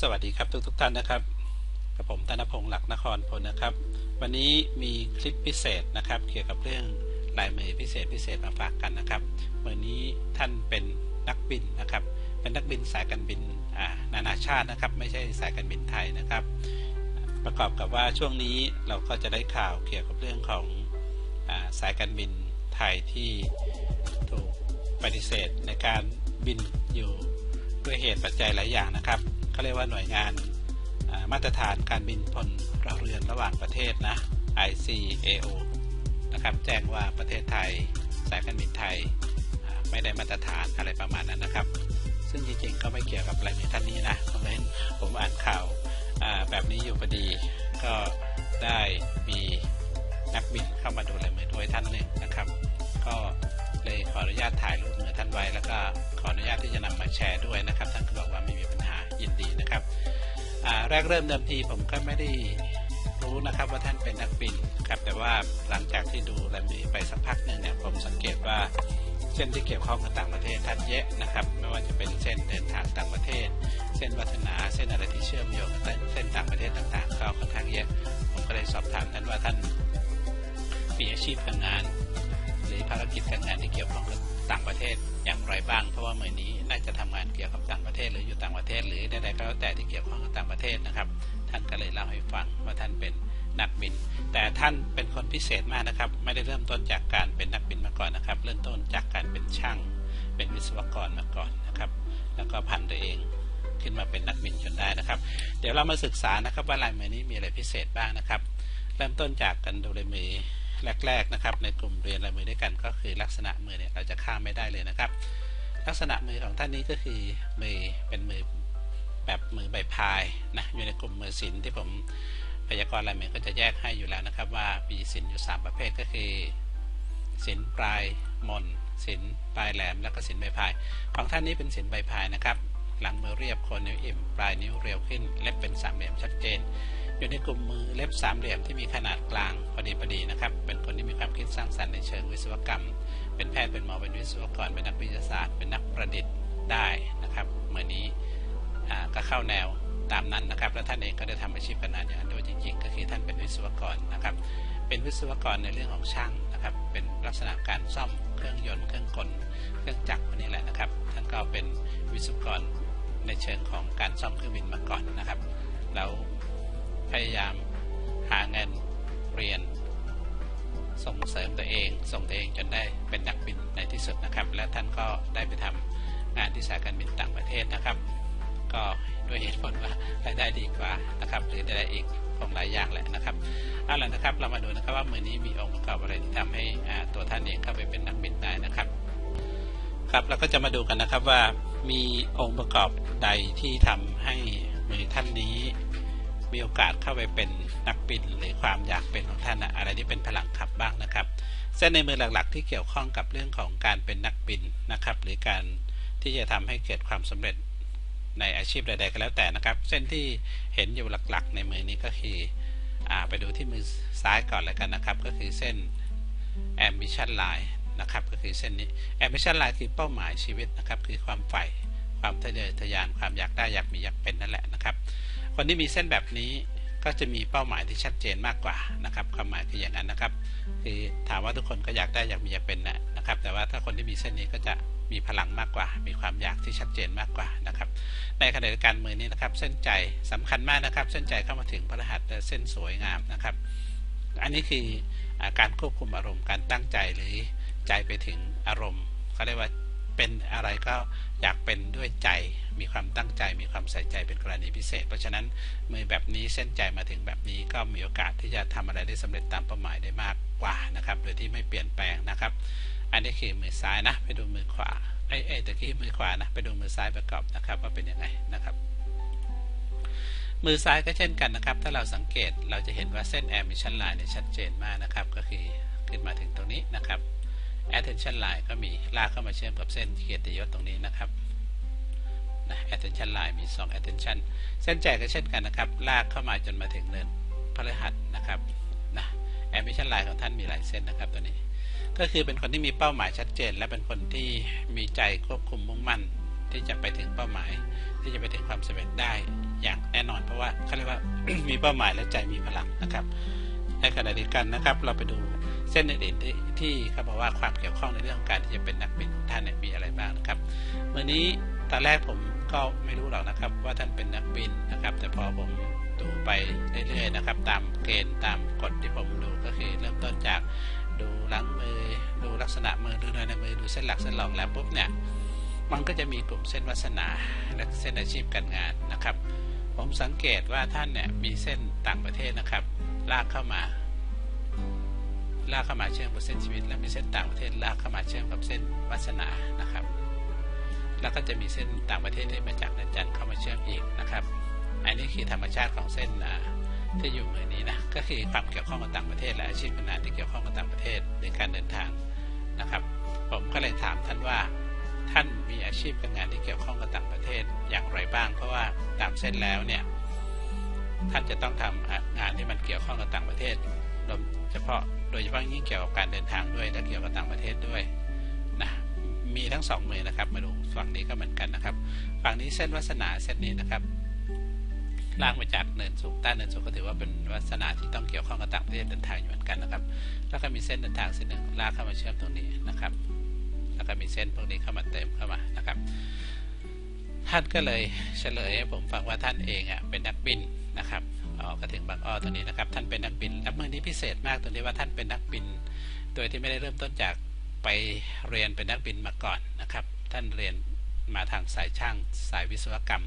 สวัสดีครับทุกทุกท่านนะครับกับผมธนพงศ์หลักนครพลนะครับ วันนี้มีคลิปพิเศษนะครับ เกี่ยวกับเรื่องลายมือพิเศษพิเศษมาฝากกันนะครับวันนี้ท่านเป็นนักบินนะครับ เป็นนักบินสายการบินนานาชาตินะครับ ไม่ใช่สายการบินไทยนะครับ ประกอบกับว่าช่วงนี้เราก็จะได้ข่าวเกี่ยวกับเรื่องของอสายการบินไทยที่ถูกปฏิเสธในการบินอยู่ด้วยเหตุปัจจัยหลายอย่างนะครับ เขาเรียกว่าหน่วยงานมาตรฐานการบินพลเรือนระหว่างประเทศนะ ICAO นะครับแจ้งว่าประเทศไทยสายการบินไทยไม่ได้มาตรฐานอะไรประมาณนั้นนะครับ ซึ่งจริงๆก็ไม่เกี่ยวกับอะไรในท่านนี้นะเพราะฉะนั้นผมอ่านข่าวแบบนี้อยู่พอดีก็ได้มีนักบินเข้ามาดูลายมือด้วยท่านหนึ่งนะครับ ก็เลยขออนุญาตถ่ายรูปมือท่านไว้ แล้วก็ขออนุญาตที่จะนำมาแชร์ด้วยนะครับ ท่านก็บอกว่าไม่มีป ยินดีนะครับแรกเริ่มเดิมทีผมก็ไม่ได้รู้นะครับว่าท่านเป็นนักบินครับแต่ว่าหลังจากที่ดูลมือไปสักพักหนึ่งเนี่ยผมสังเกตว่าเส้นที่เกี่ยวข้องกับต่างประเทศท่านเยอะนะครับไม่ว่าจะเป็นเส้นเดินทางต่างประเทศ เส้นวัฒนาเส้นอะไรที่เชื่อมโยงกับเส้นต่างประเทศต่างๆก็ค่อนข้างเยอะผมก็เลยสอบถามท่านว่าท่านมีอาชีพการงาน หรือภารกิจการงานที่เกี่ยวข้องกับ ต่างประเทศอย่างไรบ้าง เพราะว่าเมื่อนี้น่าจะทำงานเกี่ยวกับต่างประเทศ หรืออยู่ต่างประเทศ หรือใดๆก็แล้วแต่ที่เกี่ยวข้องกับต่างประเทศนะครับ ท่านก็เลยเล่าให้ฟังว่าท่านเป็นนักบิน แต่ท่านเป็นคนพิเศษมากนะครับ ไม่ได้เริ่มต้นจากการเป็นนักบินมาก่อนนะครับ เริ่มต้นจากการเป็นช่าง เป็นวิศวกรมาก่อนนะครับ แล้วก็พันตัวเองขึ้นมาเป็นนักบินจนได้นะครับ เดี๋ยวเรามาศึกษานะครับว่าลายมือนี้มีอะไรพิเศษบ้างนะครับ เริ่มต้นจากกันดูลยมือ แรก ๆนะครับ ในกลุ่มเรียนลายมือด้วยกันก็คือลักษณะมือเนี่ยเราจะข้ามไม่ได้เลยนะครับ ลักษณะมือของท่านนี้ก็คือมือเป็นมือแบบมือใบพายนะอยู่ในกลุ่มมือศิลที่ผมพยากรณ์ลายมือก็จะแยกให้อยู่แล้วนะครับ ว่ามีศิลอยู่ 3 ประเภทก็คือศิลปลายมนศิลปลายแหลมแล้วก็ศิลใบพาย ของท่านนี้เป็นศิลใบพายนะครับ หลังมือเรียบโคนนิ้วอิ่มปลายนิ้วเรียวขึ้นเล็บเป็นสามเหลี่ยมชัดเจน อยู่ในกลุ่มมือเล็บสามเหลี่ยมที่มีขนาดกลางพอดีพอดีนะครับ เป็นคนที่มีความคิดสร้างสรรค์ในเชิงวิศวกรรม เป็นแพทย์ เป็นหมอ เป็นวิศวกร เป็นนักวิทยาศาสตร์ เป็นนักประดิษฐ์ได้นะครับเมื่อนี้ก็เข้าแนวตามนั้นนะครับ และท่านเองก็ได้ทำอาชีพการงานอย่างนั้นด้วยจริง ๆ ก็คือท่านเป็นวิศวกรนะครับ เป็นวิศวกรในเรื่องของช่างนะครับ เป็นลักษณะการซ่อมเครื่องยนต์เครื่องกลเครื่องจักรพวกนี้แหละนะครับ ท่านก็เป็นวิศวกรในเชิงของการซ่อมเครื่องบินมาก่อนนะครับ แล้ว พยายามหาเงินเรียน ส่งเสริมตัวเอง ส่งตัวเองจนได้เป็นนักบินในที่สุดนะครับ และท่านก็ได้ไปทำงานที่สายการบินต่างประเทศนะครับ ก็ด้วยเหตุผลว่ารายได้ดีกว่านะครับ หรือได้อีกของหลายอย่างแหละนะครับเอาล่ะนะครับ เรามาดูนะครับว่ามือนี้มีองค์ประกอบอะไรที่ทำให้ตัวท่านเองเข้าไปเป็นนักบินได้นะครับ ครับเราก็จะมาดูกันนะครับว่ามีองค์ประกอบใดที่ทำให้มือท่านนี้ มีโอกาสเข้าไปเป็นนักบินหรือความอยากเป็นของท่านอะไรที่เป็นพลังขับบ้างนะครับ เส้นในมือหลักๆ ที่เกี่ยวข้องกับเรื่องของการเป็นนักบินนะครับ หรือการที่จะทำให้เกิดความสำเร็จในอาชีพใดๆก็แล้วแต่นะครับ เส้นที่เห็นอยู่หลักๆ ในมือนี้ก็คืออไปดูที่มือซ้ายก่อนเลยกันนะครับ ก็คือเส้น ambition line นะครับก็คือเส้นนี้ ambition line คือเป้าหมายชีวิตนะครับ คือความใฝ่ความทะเยอทะยานความอยากได้อยากมีอยากเป็นนั่นแหละนะครับ คนที่มีเส้นแบบนี้ก็จะมีเป้าหมายที่ชัดเจนมากกว่านะครับความหมายคืออย่างนั้นนะครับ คือถามว่าทุกคนก็อยากได้อยากมีอยากเป็นนะครับ แต่ว่าถ้าคนที่มีเส้นนี้ก็จะมีพลังมากกว่า มีความอยากที่ชัดเจนมากกว่านะครับ ในขณะเดียวกันมือนี้นะครับ เส้นใจสำคัญมากนะครับ เส้นใจเข้ามาถึงพระหัตเส้นสวยงามนะครับ อันนี้คือการควบคุมอารมณ์การตั้งใจหรือใจไปถึงอารมณ์เขาเรียกว่า เป็นอะไรก็อยากเป็นด้วยใจ มีความตั้งใจ มีความใส่ใจเป็นกรณีพิเศษ เพราะฉะนั้นมือแบบนี้เส้นใจมาถึงแบบนี้ก็มีโอกาสที่จะทำอะไรได้สำเร็จตามเป้าหมายได้มากกว่านะครับ โดยที่ไม่เปลี่ยนแปลงนะครับ อันนี้คือมือซ้ายนะ ไปดูมือขวาไอ้ไอ้ตะกี้มือขวานะ ไปดูมือซ้ายประกอบนะครับ ว่าเป็นยังไงนะครับมือซ้ายก็เช่นกันนะครับ ถ้าเราสังเกตเราจะเห็นว่าเส้นแอร์มิชันไลน์เนี่ยชัดเจนมากนะครับ ก็คือขึ้นมาถึงตรงนี้นะครับ attention line ก็มีลากเข้ามาเชื่อมกับเส้นเกียรติยศตรงนี้นะครับนะ attention line มี 2 attention เส้นใจก็เช่นกันนะครับ ลากเข้ามาจนมาถึงเนินพฤหัสนะครับนะ ambition line ของท่านมีหลายเส้นนะครับตัวนี้ ก็คือเป็นคนที่มีเป้าหมายชัดเจน และเป็นคนที่มีใจควบคุมมุ่งมั่น ที่จะไปถึงเป้าหมาย ที่จะไปถึงความสำเร็จได้อย่างแน่นอน เพราะว่าเขาเรียกว่ามีเป้าหมายและใจมีพลังนะครับในขณะเดียวกันนะครับ เราไปดู เส้นอื่นๆที่ที่เขาบอกว่าความเกี่ยวข้องในเรื่องของการที่จะเป็นนักบินของท่านเนี่ยมีอะไรบ้างนะครับเมื่อนี้ตอนแรกผมก็ไม่รู้หรอกนะครับ ว่าท่านเป็นนักบินนะครับ แต่พอผมดูไปเรื่อยๆนะครับ ตามเกณฑ์ตามกฎที่ผมดูก็คือเริ่มต้นจากดูหลังมือดูลักษณะมือดูเนื้อในมือดูเส้นหลักเส้นรองแล้วปุ๊บเนี่ยมันก็จะมีกลุ่มเส้นวาสนาและเส้นอาชีพการงานนะครับ ผมสังเกตว่าท่านเนี่ยมีเส้นต่างประเทศนะครับ ลากเข้ามา ลากเข้ามาเชื่อมกับเส้นชีวิต และมีเส้นต่างประเทศลากเข้ามาเชื่อมกับเส้นวาสนานะครับ แล้วก็จะมีเส้นต่างประเทศที่มาจากนันจันทร์เข้ามาเชื่อมอีกนะครับ อันนี้คือธรรมชาติของเส้นที่อยู่มือนี้นะก็คือความเกี่ยวข้องกับต่างประเทศ และอาชีพการงานที่เกี่ยวข้องกับต่างประเทศในการเดินทางนะครับ ผมก็เลยถามท่านว่าท่านมีอาชีพการงานที่เกี่ยวข้องกับต่างประเทศอย่างไรบ้าง เพราะว่าตามเส้นแล้วเนี่ยท่านจะต้องทำงานที่มันเกี่ยวข้องกับต่างประเทศ โดยเฉพาะโดยเฉพาะยิ่งเกี่ยวกับการเดินทางด้วยและเกี่ยวกับต่างประเทศด้วยนะมีทั้งสองมือนะครับ มาดูฝั่งนี้ก็เหมือนกันนะครับ ฝั่งนี้เส้นวาสนาเส้นนี้นะครับล่างมาจากเนินสูงใต้เนินสูงก็ถือว่าเป็นวาสนาที่ต้องเกี่ยวข้องกับต่างประเทศเดินทางอยู่เหมือนกันนะครับ แล้วก็มีเส้นเดินทางเส้นหนึ่งลากเข้ามาเชื่อมตรงนี้นะครับ แล้วก็มีเส้นพวกนี้เข้ามาเติมเข้ามานะครับ ท่านก็เลยเฉลยให้ผมฟังว่าท่านเองอะเป็นนักบินนะครับ ออก็ถึงบางอ้อตรงนี้นะครับ ท่านเป็นนักบินและเมื่อนี้พิเศษมากตรงที่ว่าท่านเป็นนักบิน โดยที่ไม่ได้เริ่มต้นจากไปเรียนเป็นนักบินมาก่อนนะครับ ท่านเรียนมาทางสายช่างสายวิศวกรรม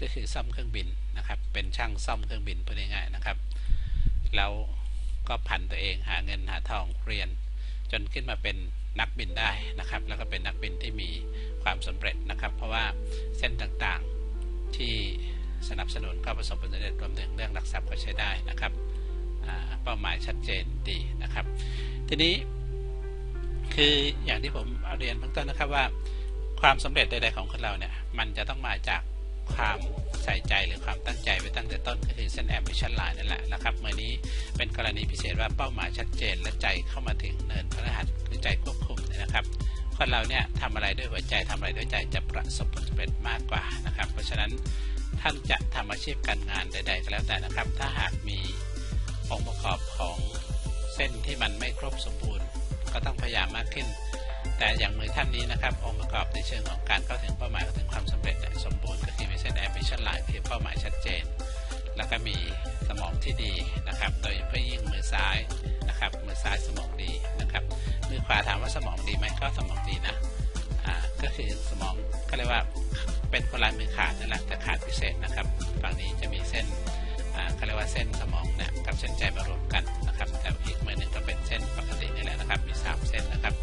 ก็คือซ่อมเครื่องบินนะครับ เป็นช่างซ่อมเครื่องบินพูดง่ายๆนะครับ แล้วก็ผันตัวเองหาเงินหาทองเรียน จนขึ้นมาเป็นนักบินได้นะครับ แล้วก็เป็นนักบินที่มีความสำเร็จนะครับ เพราะว่าเส้นต่างๆที่ สนับสนุนก็ประสบผลสำเร็จรวมถึงเรื่องหลักทรัพย์ก็ใช้ได้นะครับเป้าหมายชัดเจนดีนะครับ ทีนี้คืออย่างที่ผมเรียนเบื้องต้นนะครับว่า ความสำเร็จใดๆของคนเราเนี่ยมันจะต้องมาจากความใส่ใจหรือความตั้งใจไปตั้งแต่ต้นก็คือเส้น ambition line นั่นแหละนะครับเมื่อนี้เป็นกรณีพิเศษว่าเป้าหมายชัดเจนและใจเข้ามาถึงเนินพระรหัสหรือใจควบคุมนะครับคนเราเนี่ยทำอะไรด้วยหัวใจทำอะไรด้วยใจจะประสบผลสำเร็จมากกว่านะครับ เพราะฉะนั้น ท่านจะทำอาชีพการงานใด ๆ ก็แล้วแต่นะครับ ถ้าหากมีองค์ประกอบของเส้นที่มันไม่ครบสมบูรณ์ ก็ต้องพยายามมากขึ้น แต่อย่างมือท่านนี้นะครับ องค์ประกอบในเชิงของการเข้าถึงเป้าหมายเข้าถึงความสำเร็จสมบูรณ์ก็คือมีเส้น ambition line คือเป้าหมายชัดเจน แล้วก็มีสมองที่ดีนะครับ โดยเฉพาะยิ่งมือซ้ายนะครับ มือซ้ายสมองดีนะครับ มือขวาถามว่าสมองดีไหมก็สมองดีนะ อ่า ก็คือสมองก็เรียกว่า เป็นคนลายมือขาดนั่นแหละแต่ขาดพิเศษนะครับ ฝั่งนี้จะมีเส้นเขาเรียกว่าเส้นสมองเนี่ยกับเส้นใจมารวมกันนะครับแต่อีกมือหนึ่งก็เป็นเส้นปกตินี่แหละนะครับมีสามเส้นนะครับ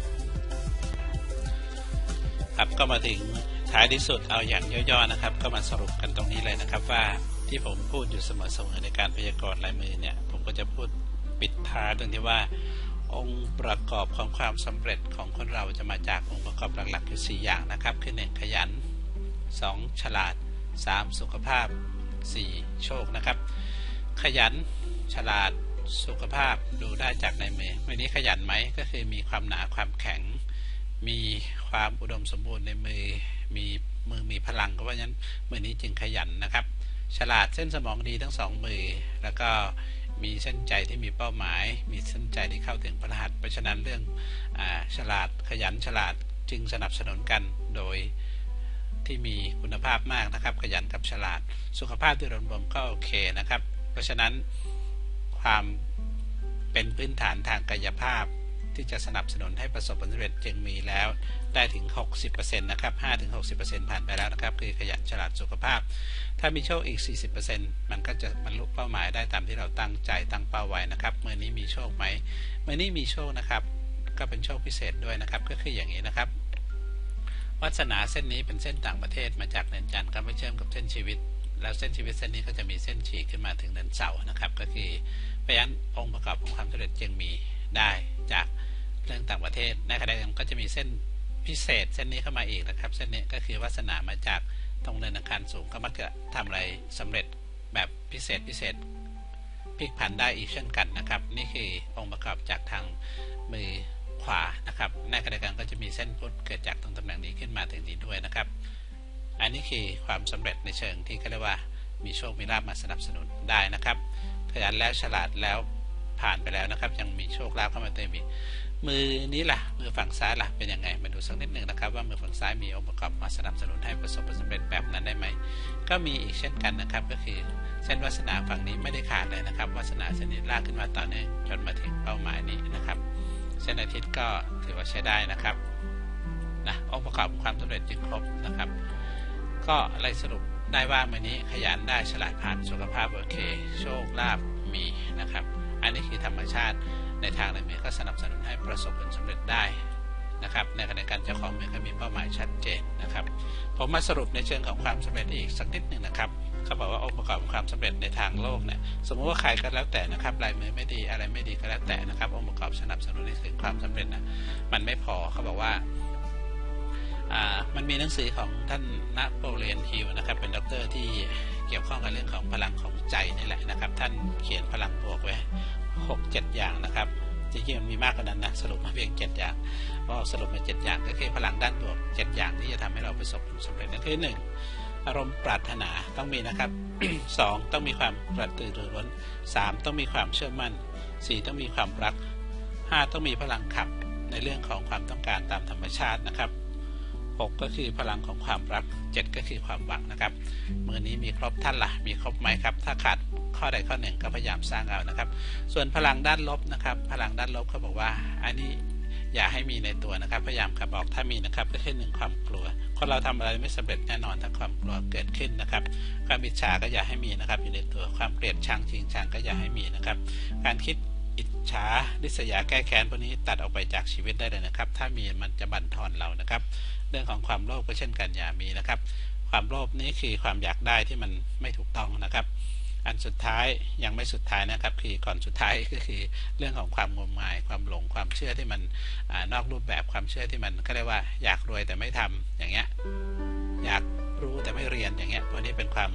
ครับก็มาถึงท้ายที่สุดเอาอย่างย่อๆนะครับ ก็มาสรุปกันตรงนี้เลยนะครับ ว่าที่ผมพูดอยู่เสมอๆในการพยากรณ์ลายมือเนี่ยผมก็จะพูดปิดท้ายตรงที่ว่า องค์ประกอบของความสำเร็จของคนเราจะมาจากองค์ประกอบหลักๆอยู่4อย่างนะครับคือ1ขยัน 2 ฉลาด 3 สุขภาพ 4 โชคนะครับ ขยันฉลาดสุขภาพดูได้จากในมือมือนี้ขยันไหมก็คือมีความหนาความแข็ง มีความอุดมสมบูรณ์ในมือมีมือมีพลังก็ว่างั้นมือนี้จึงขยันนะครับ ฉลาดเส้นสมองดีทั้งสองมือ แล้วก็มีเส้นใจที่มีเป้าหมาย มีเส้นใจที่เข้าถึงพระหัสเพราะฉะนั้นเรื่องอฉลาดขยันฉลาดจึงสนับสนุนกันโดย ที่มีคุณภาพมากนะครับ ขยันกับฉลาด สุขภาพโดยรวมก็โอเคนะครับ เพราะฉะนั้นความเป็นพื้นฐานทางกายภาพที่จะสนับสนุนให้ประสบผลสำเร็จจึงมีแล้ว ได้ถึง 60%นะครับ5-60%ผ่านไปแล้วนะครับ คือขยันฉลาดสุขภาพ ถ้ามีโชคอีก 40%มันก็จะบรรลุเป้าหมายได้ตามที่เราตั้งใจตั้งเป้าไว้นะครับเมื่อนี้มีโชคไหมเมื่อนี้มีโชคนะครับ ก็เป็นโชคพิเศษด้วยนะครับ ก็คืออย่างนี้นะครับ วัสนาเส้นนี้เป็นเส้นต่างประเทศมาจากเนินจันทร์ก็ไม่เชื่อมกับเส้นชีวิต แล้วเส้นชีวิตเส้นนี้ก็จะมีเส้นฉีกขึ้นมาถึงเนินเสานะครับ ก็คือเพราะฉะนั้นองค์ประกอบของความสำเร็จจึงมีได้จากเรื่องต่างประเทศในขณะเดียวกันก็จะมีเส้นพิเศษเส้นนี้เข้ามาอีกนะครับ เส้นนี้ก็คือวาสนามาจากตรงเนินอาคารสูงก็มักจะทำอะไรสำเร็จแบบพิเศษพิเศษพลิกผันได้อีกเช่นกันนะครับ นี่คือองค์ประกอบจากทางมือ ขวานะครับในขณะดียวกันก็จะมีเส้นพุทธเกิดจากตรงตำแหน่งนี้ขึ้นมาถึงนี้ด้วยนะครับ อันนี้คือความสำเร็จในเชิงที่ก็เรียกว่ามีโชคมีลาภมาสนับสนุนได้นะครับขยันแล้วฉลาดแล้วผ่านไปแล้วนะครับ ยังมีโชคลาภเข้ามาเติมอีกมือนี้ล่ะมือฝั่งซ้ายล่ะเป็นยังไงมาดูสักนิดหนึ่งนะครับ ว่ามือฝั่งซ้ายมีองค์ประกอบมาสนับสนุนให้ประสบผลสำเร็จแบบนั้นได้ไหมก็มีอีกเช่นกันนะครับ ก็คือเส้นวาสนาฝั่งนี้ไม่ได้ขาดเลยนะครับวาสนาเส้นนี้ลากขึ้นมาต่อเนื่องจนมาถึงเป้าหมายนี้นะครับ เส้นอาทิตย์ก็ถือว่าใช้ได้นะครับนะองค์ประกอบความสำเร็จจึงครบนะครับ ก็อะไรสรุปได้ว่ามือนี้ขยันได้ฉลาดผ่านสุขภาพโอเค โชคลาภมีนะครับ อันนี้คือธรรมชาติในทางในเมือก็สนับสนุนให้ประสบผลสำเร็จได้นะครับ ในขณะการเจ้าของเมือก็มีเป้าหมายชัดเจนนะครับ ผมมาสรุปในเชิงของความสำเร็จอีกสักนิดหนึ่งนะครับ เขาบอกว่าองค์ประกอบของความสำเร็จในทางโลกเนี่ยสมมติว่าใครก็แล้วแต่นะครับลายมือไม่ดีอะไรไม่ดีก็แล้วแต่นะครับ องค์ประกอบสนับสนุนในถึงความสำเร็จนะมันไม่พอเขาบอกว่ามันมีหนังสือของท่านนโปเลียนฮิลนะครับ เป็นด็อกเตอร์ที่เกี่ยวข้องกับเรื่องของพลังของใจนี่แหละนะครับ ท่านเขียนพลังบวกไว้หกเจ็ดอย่างนะครับจริงๆมันมีมากกว่านั้นนะสรุปมาเพียงเจ็ดอย่างก็สรุปมาเจ็ดอย่างก็คือพลังด้านบวกเจ็ดอย่างที่จะทำให้เราประสบผลสำเร็จนั่นคือหนึ่ง อารมณ์ปรารถนาต้องมีนะครับสองต้องมีความกระตือรือร้นสามต้องมีความเชื่อมั่นสี่ต้องมีความรักห้าต้องมีพลังขับในเรื่องของความต้องการตามธรรมชาตินะครับ 6 ก็คือพลังของความรัก 7 ก็คือความหวังนะครับมือนี้มีครบท่านละ่ะ มีครบไหมครับ ถ้าขาดข้อใดข้อหนึ่งก็พยายามสร้างเอานะครับ ส่วนพลังด้านลบนะครับ พลังด้านลบเขาบอกว่า อันนี้ อย่าให้มีในตัวนะครับ พยายามขับออกถ้ามีนะครับก็คือหนึ่งความกลัว คนเราทำอะไรไม่สำเร็จแน่นอนถ้าความกลัวเกิดขึ้นนะครับ ความอิจฉาก็อย่าให้มีนะครับ อยู่ในตัวความเกลียดชังชิงชังก็อย่าให้มีนะครับ การคิดอิจฉาดิษยาแก้แค้นพวกนี้ตัดออกไปจากชีวิตได้เลยนะครับ ถ้ามีมันจะบั่นทอนเรานะครับ เรื่องของความโลภก็เช่นกันอย่ามีนะครับ ความโลภนี้คือความอยากได้ที่มันไม่ถูกต้องนะครับ อันสุดท้ายยังไม่สุดท้ายนะครับ คือก่อนสุดท้ายก็คือเรื่องของความงมงาย ความหลงความเชื่อที่มันอนอกรูปแบบความเชื่อที่มันก็เรียกว่าอยากรวยแต่ไม่ทำอย่างเงี้ยอยากรู้แต่ไม่เรียนอย่างเงี้ยพวกนี้เป็นความ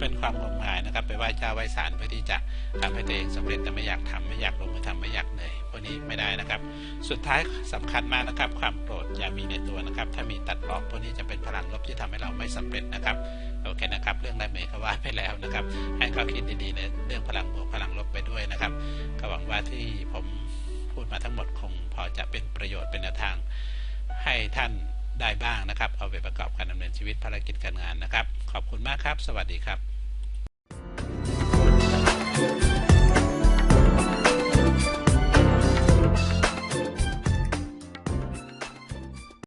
เป็นความงมงายนะครับ ไปไหว้เจ้าไหว้ศาลเพื่อที่จะทำให้ตัวเองสำเร็จแต่ไม่อยากทำไม่อยากลงมือทำไม่อยากเหนื่อยพวกนี้ไม่ได้นะครับ สุดท้ายสำคัญมากนะครับ ความโกรธอย่ามีในตัวนะครับ ถ้ามีตัดออกพวกนี้จะเป็นพลังลบที่ทำให้เราไม่สำเร็จนะครับโอเคนะครับ เรื่องได้เมย์ ไปแล้วนะครับ ให้ข้อคิดดีๆในเรื่องพลังบวกพลังลบไปด้วยนะครับก็หวังว่าที่ผมพูดมาทั้งหมดคงพอจะเป็นประโยชน์เป็นแนวทาง ให้ท่านได้บ้างนะครับ เอาไปประกอบการดำเนินชีวิตภารกิจการงานนะครับ ขอบคุณมากครับ สวัสดีครับ